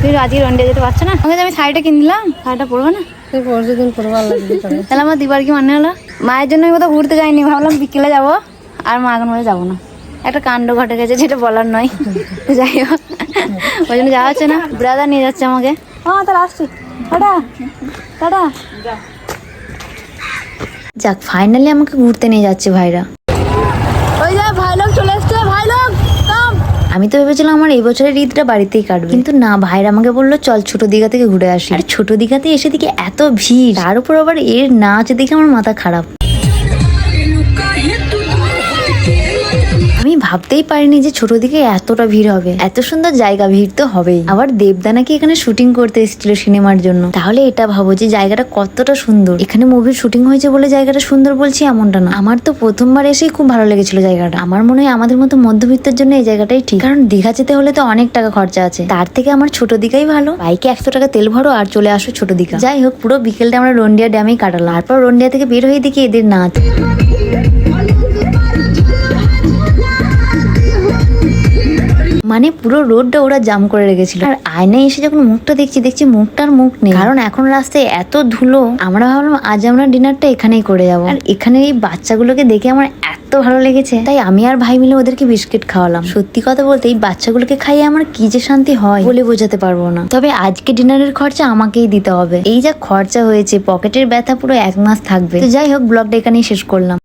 তুমি আজকে রন্ডে যেতে পারছ না? আমাকে আমি শাড়িটা কিনলাম শাড়িটা পরবো না? তুই পরশু দিন পরে ভালো লাগবে তবে তাহলে আমার দিবার কি মনে হলো? মায়ের জন্য আমি কোথাও ঘুরতে যাইনি ভাবলাম বিকেলে যাব আর মা এখন বলে যাব না। একটা কাণ্ড ঘটে গেছে যেটা বলার নয়। যাই হোক ওই জন্য যাওয়া হচ্ছে না। ব্রাদার নিয়ে যাচ্ছে আমাকে। হ্যাঁ তাহলে আসছি। টাটা। টাটা। যাক ফাইনালি আমাকে ঘুরতে নিয়ে যাচ্ছে ভাইরা ওই যা ভাই লোক চলে এসছে ভাই লোক কাম আমি তো ভেবেছিলাম আমার এই বছরের ঈদটা বাড়িতেই কাটবে। কিন্তু না, ভাইরা আমাকে বলল, চল ছোট দিঘা থেকে ঘুরে আসি। আর ছোট দিঘাতে এসে দিকে এত ভিড়। তার উপর আবার এর নাচ দেখে আমার মাথা খারাপ। আমি ভাবতেই পারিনি যে ছোট দিকে এতটা ভিড় হবে। এত সুন্দর জায়গা, ভিড় তো হবেই। আবার দেবদা নাকি এখানে শুটিং করতে এসেছিল সিনেমার জন্য। তাহলে এটা ভাবো যে জায়গাটা কতটা সুন্দর। এখানে মুভির শুটিং হয়েছে বলে জায়গাটা সুন্দর বলছি এমনটা না। আমার তো প্রথমবার এসেই খুব ভালো লেগেছিল জায়গাটা। আমার মনে হয় আমাদের মতো মধ্যবিত্তের জন্য এই জায়গাটাই ঠিক। কারণ দীঘা যেতে হলে তো অনেক টাকা খরচা আছে। তার থেকে আমার ছোট দিঘাই ভালো। বাইকে একশো টাকা তেল ভরো আর চলে আসো ছোট দিঘা। যাই হোক, পুরো বিকেলটা আমরা রন্ডিয়া ড্যামেই কাটালাম। তারপর রন্ডিয়া থেকে বের হয়ে দেখি এদের নাচ মানে পুরো রোডটা ওরা জাম করে রেখেছিল। আর আয়নায় এসে যখন মুখটা দেখছি দেখছি মুখটার মুখ নেই। কারণ এখন রাস্তায় এত ধুলো, আমরা ভাবলাম আজ আমরা ডিনারটা এখানেই করে যাব। আর এখানে এই বাচ্চাগুলোকে দেখে আমার এত ভালো লেগেছে। তাই আমি আর ভাই মিলে ওদেরকে বিস্কিট খাওয়ালাম। সত্যি কথা বলতে এই বাচ্চাগুলোকে খাইয়ে আমার কি যে শান্তি হয় বলে বোঝাতে পারব না। তবে আজকে ডিনারের খরচা আমাকেই দিতে হবে। এই যা খরচা হয়েছে, পকেটের ব্যথা পুরো এক মাস থাকবে। তো যাই হোক, ব্লগটা এখানেই শেষ করলাম।